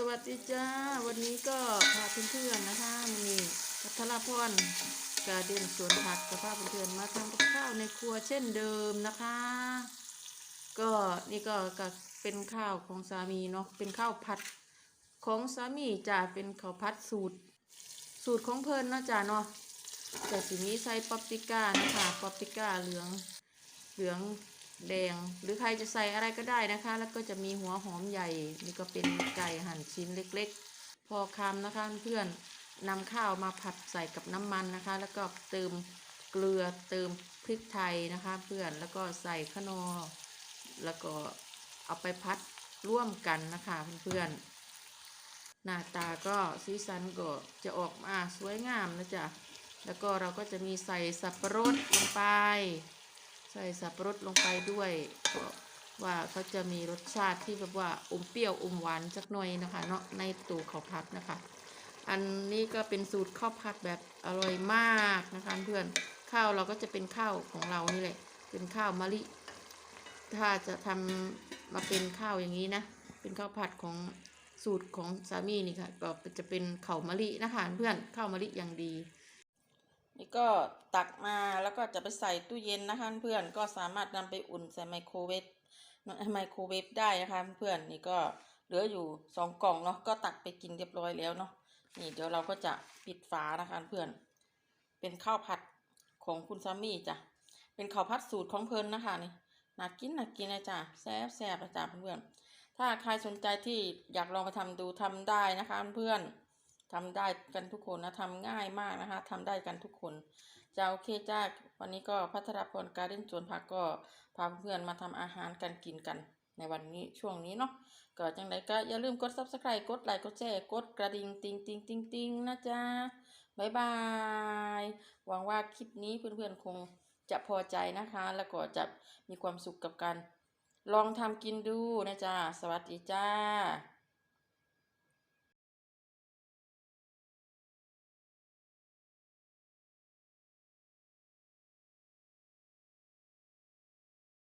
สวัสดีจ้า วันนี้ก็พาเพื่อนๆนะคะมีพัทรพรกาเด่นสวนผักกับพเพื่อนๆมาทำกับข้าวในครัวเช่นเดิมนะคะ ก็นี่ก็กเป็นข้าวของสามีเนาะเป็นข้าวผัดของสามีจ้าเป็นข้าวผัดสูตร สูตรของเพิ่นเนาะจ้าเนาะแต่สีนี้ใส่ปาปริก้านะคะปาปริก้าเหลืองเหลือง แดงหรือใครจะใส่อะไรก็ได้นะคะ แล้วก็จะมีหัวหอมใหญ่ นี่ก็เป็นไก่หั่นชิ้นเล็กๆ พอคำนะคะเพื่อนนำข้าวมาผัดใส่กับน้ำมันนะคะ แล้วก็เติมเกลือเติมพริกไทยนะคะ เพื่อนแล้วก็ใส่ขนอแล้วก็เอาไปพัดร่วมกันนะคะเพื่อนๆหน้าตาก็สีสันก็จะออกมาสวยงามนะจ๊ะแล้วก็เราก็จะมีใส่สับปะรดลงไป ใส่สับปะรดลงไปด้วยว่าเขาจะมีรสชาติที่แบบว่าอมเปรี้ยวอมหวานสักหน่อยนะคะ เนาะในตัวข้าวผัดนะคะ อันนี้ก็เป็นสูตรข้าวผัดแบบอร่อยมากนะคะเพื่อนข้าวเราก็จะเป็นข้าวของเรานี่แหละเป็นข้าวมะลิ ถ้าจะทำมาเป็นข้าวอย่างนี้นะ เป็นข้าวผัดของสูตรของสามีนี่ค่ะ ก็จะเป็นข้าวมะลินะคะเพื่อนข้าวมะลิอย่างดี นี่ก็ตักมาแล้วก็จะไปใส่ตู้เย็นนะคะเพื่อนก็สามารถนำไปอุ่นใส่ไมโครเวฟไมโครเวฟได้นะคะเพื่อนนี่ก็เหลืออยู่สองกล่องเนาะก็ตักไปกินเรียบร้อยแล้วเนาะนี่เดี๋ยวเราก็จะปิดฝานะคะเพื่อน เป็นข้าวผัดของคุณซามี่จ้ะเป็นข้าวผัดสูตรของเพิ่นนะคะนี่น่ากินน่ากินนะจ๊ะแซ่บแซ่บนะจ๊ะเพื่อนถ้าใครสนใจที่อยากลองไปทำดูทำได้นะคะเพื่อน ทำได้กันทุกคนนะทำง่ายมากนะคะทำได้กันทุกคนจะโอเคจ้าวันนี้ก็พัทรพรการเล่นสวนผักก็พาเพื่อนมาทำอาหารกันกินกันในวันนี้ช่วงนี้เนาะก็จังไดก็อย่าลืมกด subscribe กดไลค์กดแชร์กดกระดิ่งติงติงติงติงนะจ๊ะบ๊ายบายหวังว่าคลิปนี้เพื่อนๆคงจะพอใจนะคะ แล้วก็จะมีความสุขกับการลองทำกินดูนะจ๊ะสวัสดีจ้า